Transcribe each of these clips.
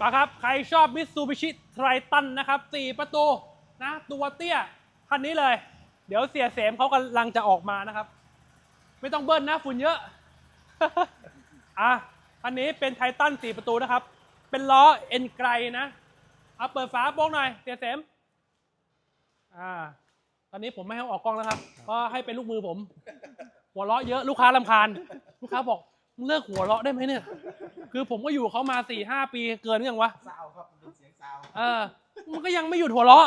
ปะครับ ใครชอบมิตซูบิชิไทรตันนะครับสี่ประตูนะตัวเตี้ยคันนี้เลย เดี๋ยวเสียเสมเขากำลังจะออกมานะครับ ไม่ต้องเบิ้ลนะฝุ่นเยอะอะคันนี้เป็นไททันสี่ประตูนะครับ เป็นล้อเอ็นไกรนะเอาเปิดฝาโป้งหน่อยเสียเสมอ่าตอนนี้ผมไม่ให้ออกกล้องแล้วครับเพราะให้เป็นลูกมือผม หัวเราะเยอะลูกค้าลำคาญ ลูกค้าบอกเลิกหัวเราะได้ไหมเนี่ย คือผมก็อยู่กับเขามาสี่ห้าปีเกินหรือยังวะซาวครับเป็นเสียงซาวเออมันก็ยังไม่หยุดหัวเราะ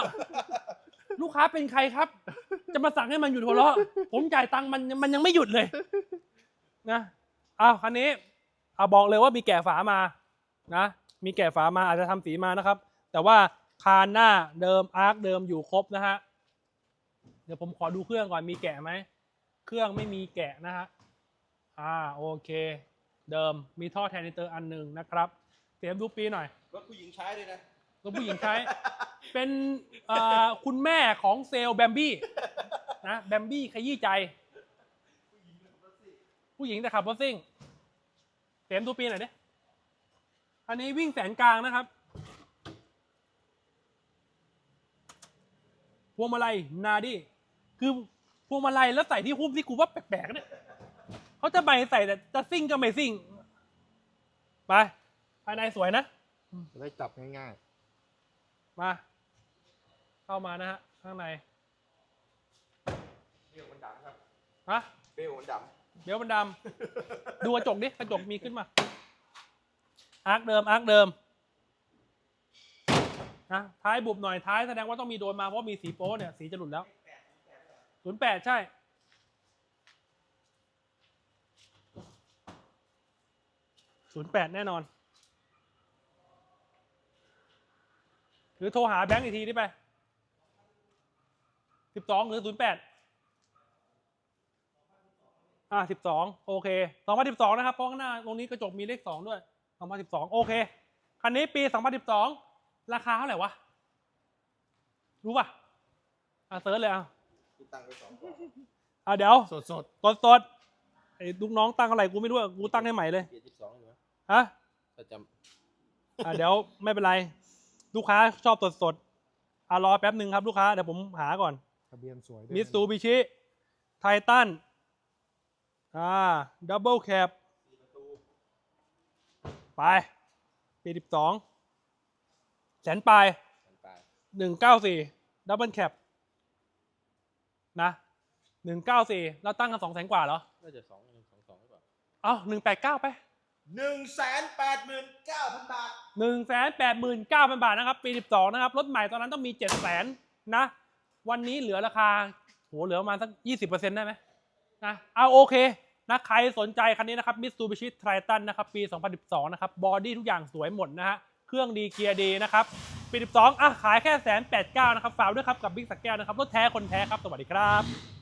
ลูกค้าเป็นใครครับ จะมาสั่งให้มันหยุดหัวเราะ ผมจ่ายตังค์มันมันยังไม่หยุดเลย นะอ้าวคันนี้เอาบอกเลยว่ามีแกะฝามา นะ มีแกะฝามาอาจจะทำสีมานะครับ แต่ว่าคานหน้าเดิมอาร์คเดิมอยู่ครบนะฮะ เดี๋ยวผมขอดูเครื่องก่อนมีแกะไหม เครื่องไม่มีแกะนะฮะ อ่าโอเค เดิมมีท่อแทนนิเตอร์อันหนึ่งนะครับเสียมดูปีหน่อย รถผู้หญิงใช้ด้วยนะแล้วผู้หญิงใช้ เป็นเอ่อคุณแม่ของเซลล์แบมบี้นะแบมบี้ขยี้ใจ ผู้หญิงแต่ขับรถซิ่งเต็มตัวปีหน่อยดิอันนี้วิ่งแสนกลางนะครับพวงมาลัยนาดิคือพวงมาลัยแล้วใส่ที่หุ้มที่กูว่าแปลกๆเนี่ย เขาจะไปใส่แต่จะซิ่งก็ไม่ซิ่ง ไป ภายในสวยนะ จะได้จับง่ายมา เข้ามานะฮะ ข้างในเบลมันดำครับ ฮะเบลมันดเดี๋ยวมันดำดูกระจกดิ กระจกมีขึ้นมา อาร์คเดิม อาร์คเดิมนะท้ายบุบหน่อยท้ายแสดงว่าต้องมีโดนมาเพราะมีสีโป๊เนี่ย สีจะหลุดแล้วศูนย์แปดใช่ ศูนย์แปดแน่นอน หรือโทรหาแบงค์อีกทีได้ไปสิบสองหรือศูนย์แปดอ่าสิบสองโอเคสองพันสิบสองนะครับเพราะข้างหน้าตรงนี้กระจกมีเลขสองด้วยสองพันสิบสองโอเค คันนี้ปีสองพันสิบสองราคาเท่าไหร่วะ รู้ป่ะอ่าเซิร์ชเลยอะำที่ตั้งไว้สองกล่องอ่าเดี๋ยวๆสดสดสดๆไอ้ลูกน้องตั้งอะไรกูไม่รู้อะกูตั้งให้ใหม่เลย ฮะถ้าจอ่าเดี๋ยวไม่เป็นไร ลูกค้าชอบสดสดๆอ่ารอแป๊บหนึ่งครับลูกค้าเดี๋ยวผมหาก่อนๆทะเบียนสวยด้วยมิตซูบิชิ ไททัน อ่า ดับเบิลแคปำสี่ประตูไปปีสิบสอง แสนปลายกันไป หนึ่งเก้าสี่ ดับเบิลแคป นะหนึ่งเก้าสี่เราตั้งกันสองแสนกว่าเหรอ น่าจะสองหนึ่งสองสองหรือเปล่า เอ้าหนึ่งแปดเก้าไป หนึ่งแสนแปดหมื่นเก้าพันบาทหนึ่งแสนแปดหมื่นเก้าพันบาทนะครับ ปีสิบสองนะครับ รถใหม่ตอนนั้นต้องมีเจ็ดแสนนะ วันนี้เหลือราคาโหเหลือประมาณสักยี่สิบเปอร์เซ็นต์ได้ไหมนะเอาโอเคนะใครสนใจคันนี้นะครับมิตซูบิชิไทรตันนะครับ ปี 2012 นะครับ บอดี้ทุกอย่างสวยหมดนะฮะ เครื่องดีเกียร์ดีนะครับ ปี 12 อะ ขายแค่แสนแปดเก้านะครับ ฝากด้วยครับ กับบิ๊กสักแก้วนะครับ รถแท้คนแท้ครับ สวัสดีครับ